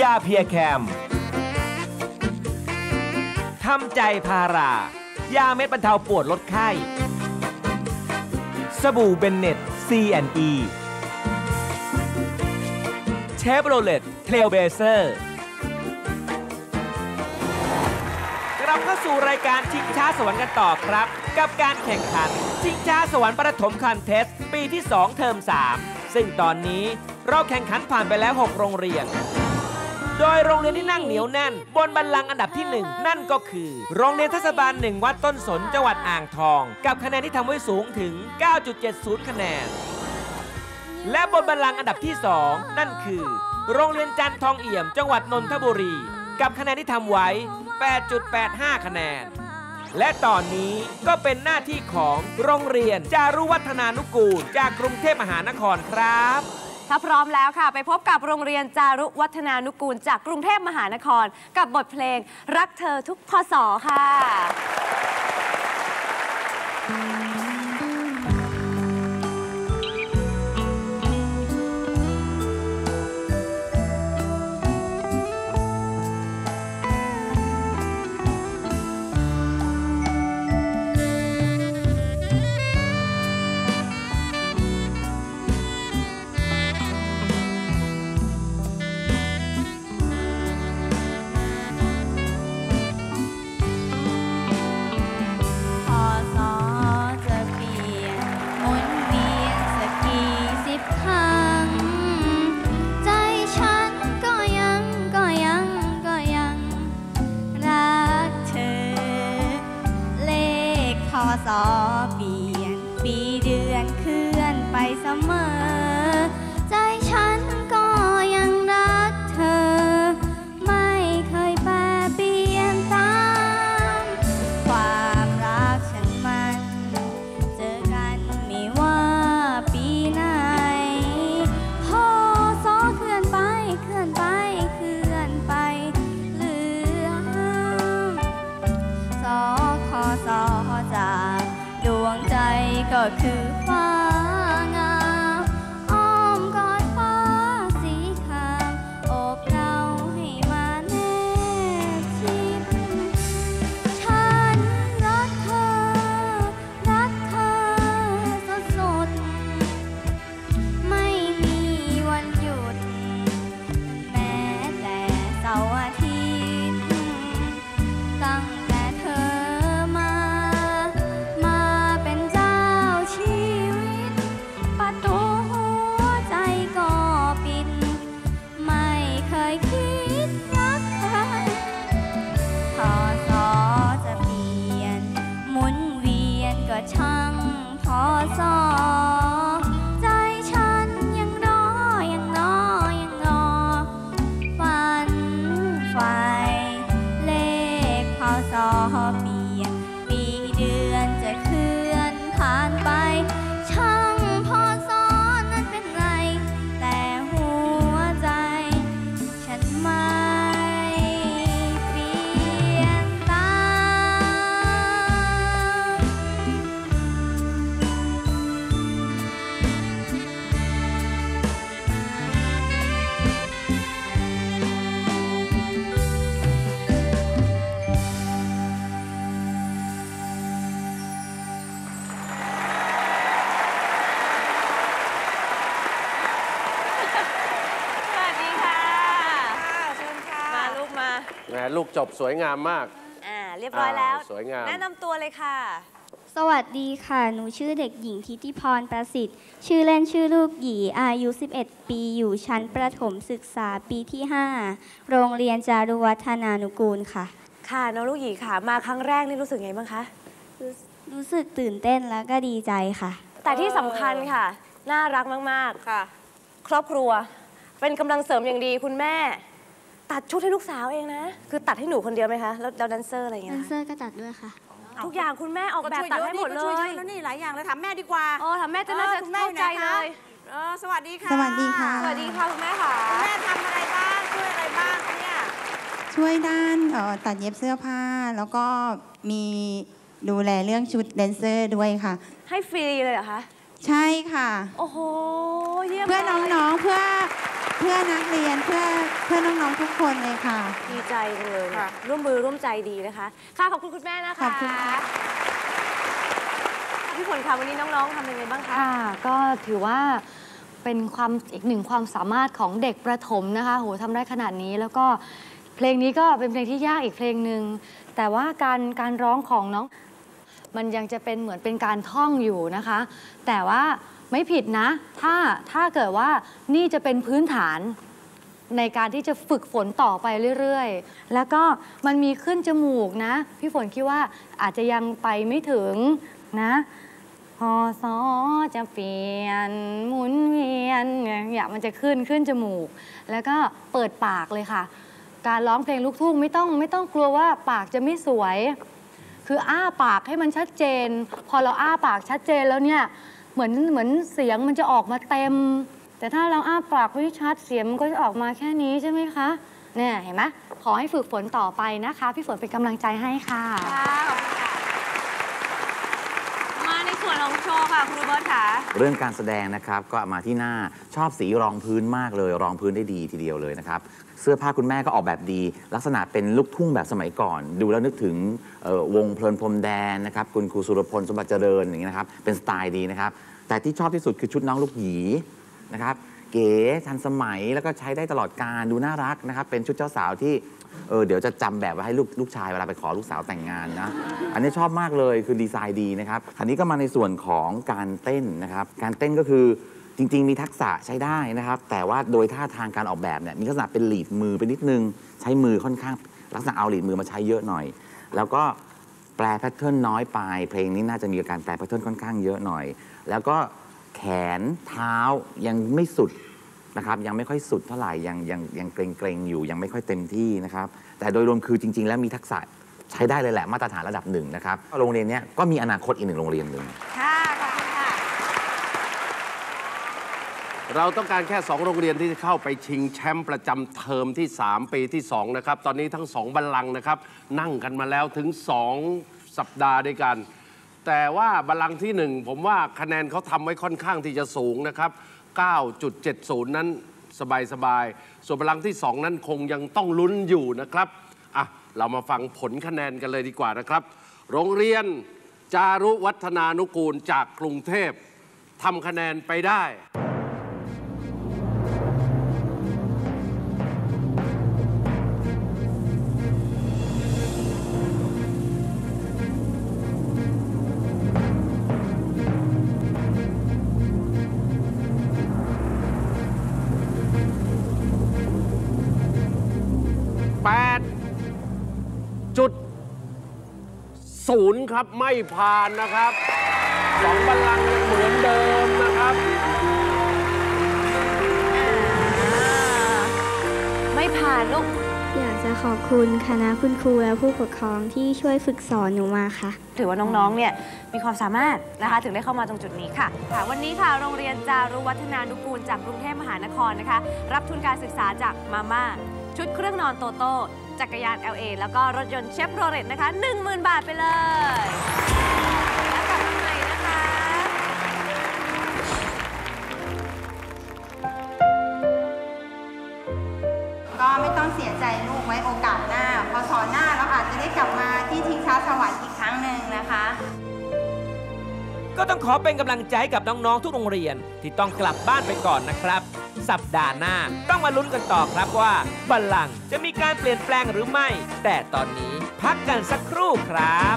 ยาเพียแคมทำใจพารายาเม็ดบรรเทาปวดลดไข้ สบู่เบนเน็ต C&E เชฟโรเลตเทรลเบเซอร์กลับเข้าสู่รายการชิงช้าสวรรค์กันต่อครับ กับการแข่งขัน ชิงช้าสวรรค์ประถมคันเทส ปีที่ 2 เทอม 3 ซึ่งตอนนี้เราแข่งขันผ่านไปแล้ว 6 โรงเรียน โดยโรงเรียนที่นั่งเหนียวแน่น บนบัลลังก์อันดับที่ 1 นั่นก็คือ โรงเรียนเทศบาลหนึ่งวัดต้นสนจังหวัดอ่างทอง กับคะแนนที่ทำไว้สูงถึง 9.70 คะแนน และบนบัลลังก์อันดับที่ 2 นั่นคือ โรงเรียนจันทองเอี่ยม จังหวัดนนทบุรี กับคะแนนที่ทำไว้ 8.85 คะแนนและตอนนี้ก็เป็นหน้าที่ของโรงเรียนจารุวัฒนานุกูล จากกรุงเทพมหานครครับ ถ้าพร้อมแล้วค่ะ ไปพบกับโรงเรียนจารุวัฒนานุกูล จากกรุงเทพมหานคร กับบทเพลงรักเธอทุกพศค่ะ ก็ พอ มาแหมลูกจบสวยงามมาก อ่าเรียบร้อยแล้วอ่าสวยงามแนะนำตัวเลยค่ะ สวัสดีค่ะ หนูชื่อเด็กหญิงทิติพรประสิทธิ์ ชื่อเล่นชื่อลูกหยีอายุ 11 ปีอยู่ชั้นประถมศึกษาปีที่ 5 โรงเรียนจารุวัฒนานุกูลค่ะ ค่ะน้องลูกหยีค่ะ มาครั้งแรกนี่รู้สึกไงบ้างคะรู้สึกตื่นเต้นแล้วก็ดีใจค่ะ แต่ที่สำคัญค่ะ น่ารักมากค่ะๆครอบครัวเป็นกำลังเสริมอย่างดีคุณแม่ ตัดชุดให้ลูกสาวเองนะ คือตัดให้หนูคนเดียวไหมคะ แล้วแล้วแดนเซอร์อะไรอย่างแดเงี้ยนเซอร์ก็ตัดด้วยค่ะ ทุกอย่างคุณแม่ออกก็แบบช่วยตัดเยอะให้นี่หมดก็เลช่วยเยยอะแล้วนี่หลายอย่างเลยถามแม่ดีกว่าโอ้ทำแม่จะน่าจะออคุณแม่เข้าใจอยู่ไหนเลคะยเออสวัสดีค่ะสวัสดีค่ะ สวัสดีค่ะคุณแม่ค่ะ คุณแม่ทำอะไรบ้างช่วยอะไรบ้างคะเนี่ยช่วยด้านเอ่อตัดเย็บเสื้อผ้า แล้วก็มีดูแลเรื่องชุดแดนเซอร์ด้วยค่ะ ให้ฟรีเลยเหรอคะ ใช่ค่ะ โอ้โห เยี่ยมเพื่อลยน้องๆเพื่อ เพื่อนักเรียนเพื่อเพื่อน้องๆทุกคนเลยค่ะ ดีใจจังเลยเนี่ยค่ะ ร่วมมือร่วมใจดีนะคะ ค่ะขอบคุณคุณแม่นะคะขอบคุณค่ะ พี่ฝนคะวันนี้น้องๆทำยังไงบ้างคะ ค่ะก็ถือว่าเป็นความอีกหนึ่งความสามารถของเด็กประถมนะคะโหทำได้ขนาดนี้แล้วก็เพลงนี้ก็เป็นเพลงที่ยากอีกเพลงหนึ่งแต่ว่าการการร้องของน้อง มันยังจะเป็นเหมือนเป็นการท่องอยู่นะคะ แต่ว่า ไม่ผิดนะ ถ้าถ้าเกิดว่านี่จะเป็นพื้นฐานในการที่จะฝึกฝนต่อไปเรื่อยๆ แล้วก็มันมีขึ้นจมูกนะ พี่ฝนคิดว่าอาจจะยังไปไม่ถึงนะพอซอจะเปลี่ยนหมุนเวียนเนี่ยอยามันจะขึ้นขึ้นจมูก แล้วก็เปิดปากเลยค่ะ การร้องเพลงลูกทุ่งไม่ต้องไม่ต้องกลัวว่าปากจะไม่สวย คืออ้าปากให้มันชัดเจน พอเราอ้าปากชัดเจนแล้วเนี่ย เหมือนเหมือนเสียงมันจะออกมาเต็ม แต่ถ้าเราอ้าปากไม่ชัดเสียงมันก็จะออกมาแค่นี้ใช่ไหมคะเนี่ยเห็นไหมขอให้ฝึกฝนต่อไปนะคะ พี่ฝนเป็นกำลังใจให้ค่ะ ค่ะขอบคุณค่ะ มาใน ส่วนของโชว์ค่ะคุณโรเบิร์ตค่ะ เรื่องการแสดงนะครับก็มาที่หน้าชอบสีรองพื้นมากเลย รองพื้นได้ดีทีเดียวเลยนะครับ เสื้อผ้าคุณแม่ก็ออกแบบดี ลักษณะเป็นลูกทุ่งแบบสมัยก่อน ดูแล้วนึกถึงวงเพลินพรมแดนนะครับคุณครูสุรพลสมบัติเจริญอย่างนี้นะครับเป็นสไตล์ดีนะครับแต่ที่ชอบที่สุดคือชุดน้องลูกหยีนะครับ เก๋ทันสมัยแล้วก็ใช้ได้ตลอดการดูน่ารักนะครับ เป็นชุดเจ้าสาวที่เออเดี๋ยวจะจำแบบไว้ให้ลูกลูกชายเวลาไปขอลูกสาวแต่งงานนะ อันนี้ชอบมากเลยคือดีไซน์ดีนะครับอันนี้ก็มาในส่วนของการเต้นนะครับ การเต้นก็คือจริง ๆ มีทักษะใช้ได้นะครับ แต่ว่าโดยท่าทางการออกแบบเนี่ยมีลักษณะเป็นหลีดมือไปนิดนึง ใช้มือค่อนข้าง ลักษณะเอาหลีดมือมาใช้เยอะหน่อย แล้วก็แปลแพทเทิร์นน้อยไป เพลงนี้น่าจะมีการแปลแพทเทิร์นค่อนข้างเยอะหน่อย แล้วก็ นเท้ายังไม่สุดนะครับยังไม่ค่อยสุดเท่าไหร่ยังยังยังเกรงเกรงอยู่ยังไม่ค่อยเต็มที่นะครับ แต่โดยรวมคือจริง ๆ แล้วมีทักษะใช้ได้เลยแหละมาตรฐานระดับหนึ่งนะครับโรงเรียนนี้ก็มีอนาคตอีกหนึ่งโรงเรียนหนึ่งค่ะขอบคุณค่ะ เราต้องการแค่ 2 โรงเรียนที่จะเข้าไปชิงแชมป์ประจำเทอมที่ 3 ปีที่ 2 นะครับ ตอนนี้ทั้ง 2 บัลลังก์นะครับ นั่งกันมาแล้วถึง 2 สัปดาห์ด้วยกัน แต่ว่าบัลลังก์ที่หนึ่งผมว่าคะแนนเขาทำไว้ค่อนข้างที่จะสูงนะครับ 9.70 นั้นสบายๆ ส่วนบัลลังก์ที่ 2 นั้นคงยังต้องลุ้นอยู่นะครับ อะ เรามาฟังผลคะแนนกันเลยดีกว่านะครับ โรงเรียนจารุวัฒนานุกูลจากกรุงเทพทำคะแนนไปได้ 8จุดศูนย์ครับไม่ผ่านนะครับสองบัลลังก์ยังเหมือนเดิมนะครับ ไม่ผ่านลูก อยากจะขอบคุณคณะคุณครูและผู้ปกครองที่ช่วยฝึกสอนหนูมาค่ะ ถือว่าน้องๆ เนี่ยมีความสามารถนะคะ ถึงได้เข้ามาตรงจุดนี้ค่ะค่ะ วันนี้ค่ะโรงเรียนจารุวัฒนานุกูลจากกรุงเทพมหานครนะคะ รับทุนการศึกษาจากมาม่า ชุดเครื่องนอนโตโต้จักรยาน LA แล้วก็รถยนต์เชฟโรเลตนะคะ 10,000 บาทไปเลย แล้วกลับมาใหม่นะคะ ก็ไม่ต้องเสียใจลูกไว้โอกาสหน้า พอสอนหน้าเราอาจจะได้กลับมาที่ชิงช้าสวรรค์อีกครั้งหนึ่งนะคะ ก็ต้องขอเป็นกำลังใจให้กับน้อง ๆ ทุกโรงเรียนที่ต้องกลับบ้านไปก่อนนะครับ สัปดาห์หน้า ต้องมาลุ้นกันต่อครับว่าบัลลังจะมีการเปลี่ยนแปลงหรือไม่ แต่ตอนนี้พักกันสักครู่ครับ